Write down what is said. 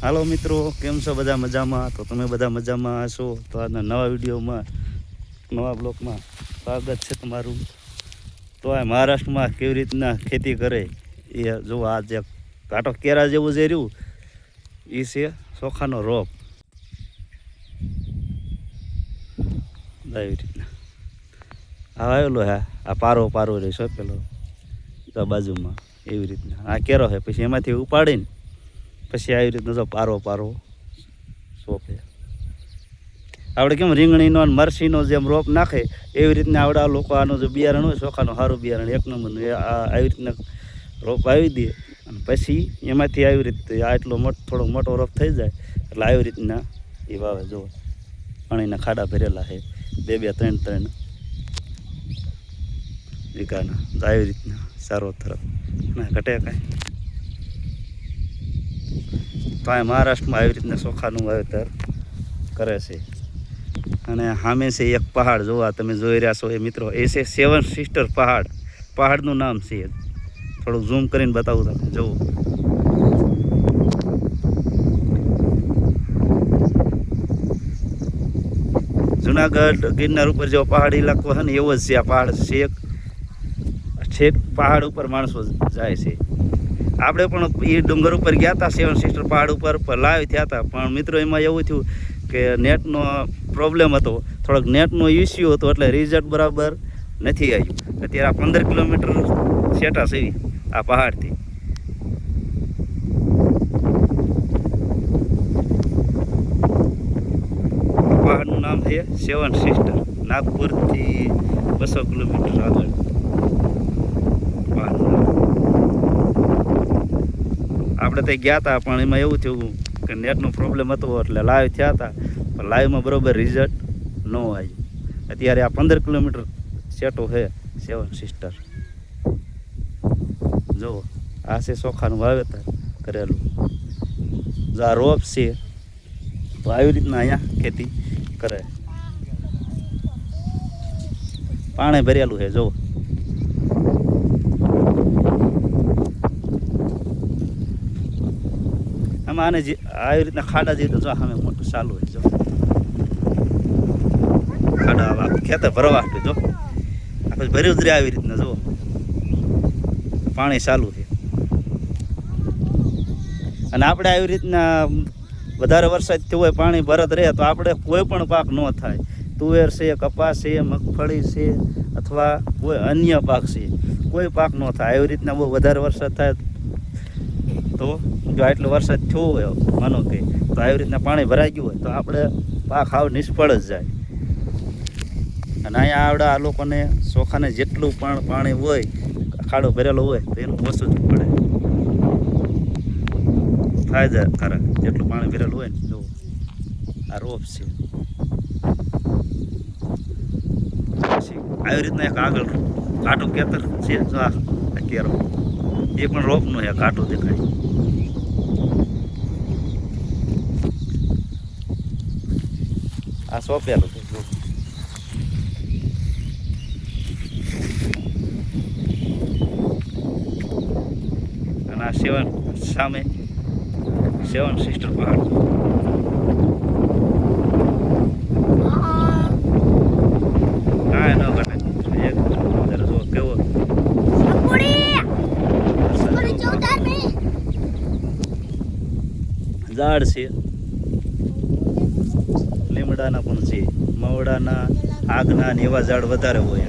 હાલો મિત્રો, કેમ છો બધા મજામાં? તો તમે બધા મજામાં હશો? તો આજના નવા વિડીયોમાં, નવા બ્લોકમાં સ્વાગત છે તમારું. તો આ મહારાષ્ટ્રમાં કેવી રીતના ખેતી કરે એ જો આ જે કાંટો કેરા જેવું જે રહ્યું એ છે ચોખાનો રોપ. આવી રીતના. હા આવેલો હે, આ પારો પારો રહેશો પેલો બાજુમાં, એવી રીતના. આ કેરો છે પછી એમાંથી ઉપાડીને પછી આવી રીતનો જો પારો પારો સોંપે. આપણે કેમ રીંગણીનો અને મરસીનો જેમ રોપ નાખે, એવી રીતના આવડે આ લોકો આનું જે બિયારણ હોય, ચોખાનું સારું બિયારણ, એક નંબરનું, એ આવી રીતના રોપ આવી દે અને પછી એમાંથી આવી રીતે આ એટલો મોટો, થોડો મોટો રોપ થઈ જાય, એટલે આવી રીતના એ વાવે જો પાણીના ખાડા ભરેલા છે, બે બે ત્રણ ત્રણ વિકાના આવી રીતના સારો તરફ. ના, ઘટે કાંઈ. તો આ મહારાષ્ટ્રમાં આવી રીતના ચોખાનું વાવેતર કરે છે. અને સામે છે એક પહાડ, જોવા તમે જોઈ રહ્યા છો એ મિત્રો. એ છે સેવન સિસ્ટર પહાડ. પહાડનું નામ છે. થોડુંક ઝૂમ કરીને બતાવું તમને. જુઓ. જુનાગઢ, ગિરનાર ઉપર જેવો પહાડ ઇલાકો છે ને, એવો જ છે આ પહાડ. છેક છેક પહાડ ઉપર માણસો જાય છે. આપણે પણ એ ડુંગર ઉપર ગયા હતા સેવન સિસ્ટર પહાડ ઉપર પર લાઈવ થયા હતા પણ મિત્રો, એમાં એવું થયું કે નેટનો પ્રોબ્લેમ હતો. થોડોક નેટનો ઇસ્યુ હતો, એટલે રિઝલ્ટ બરાબર નથી આવ્યું. અત્યારે આ પંદર કિલોમીટર સેટા છે આ પહાડથી. પહાડનું નામ છે સેવન સિસ્ટર નાગપુરથી બસો કિલોમીટર આગળ પહાડનું નામ. આપણે ત્યાં ગયા હતા પણ એમાં એવું થયું કે નેટનો પ્રોબ્લેમ હતો એટલે લાઈવ થયા હતા પણ લાઈવમાં બરોબર રિઝલ્ટ ન આવ્યું અત્યારે આ પંદર કિલોમીટર સેટો છે સેવન સિસ્ટર જુઓ આ છે ચોખાનું વાવેતર કરેલું. જો આ રોપ છે, તો આવી રીતના અહીંયા ખેતી કરે. પાણી ભરેલું છે જુઓ આમાં જે આવી રીતના ખાડા જેવી તો જો સામે મોટું ચાલુ હોય, જો. ખાડા ખેતર ભરવા જો. આપણે ભર્યું જ આવી રીતના જો પાણી ચાલુ છે. અને આપણે આવી રીતના વધારે વરસાદ થયો હોય, પાણી ભરત રહે, તો આપણે કોઈ પણ પાક ન થાય. તુવેર છે, કપાસ છે, મગફળી છે, અથવા કોઈ અન્ય પાક છે, કોઈ પાક ન થાય. આવી રીતના બહુ વધારે વરસાદ થાય તો જો આટલો વરસાદ થયો હોય, માનો કે, તો આવી રીતના પાણી ભરાઈ ગયું હોય, તો આપણે પાક હાવ નિષ્ફળ જ જાય. અને અહીંયા આવડે આ લોકોને ચોખાને જેટલું પણ પાણી હોય, ખાડો ભરેલો હોય, તો એનું ઓછું જ પડે. ખરા, જેટલું પાણી ભરેલું હોય ને જો આ રોપ છે. આવી રીતના એક આગળ કાટું કેતર છે, જો આ કેરો. એ પણ રોપનું છે કાંટો દેખાય. આ સોંપેલું છે અને આ સેવન સામે, સેવન સિસ્ટર પહાડ કાંઈ ન ઘટે એક જરા જો કેવો વરસાદ. ઝાડ છે. લીમડાના પણ છે. મવડાના આગના ને એવા ઝાડ વધારે હોય.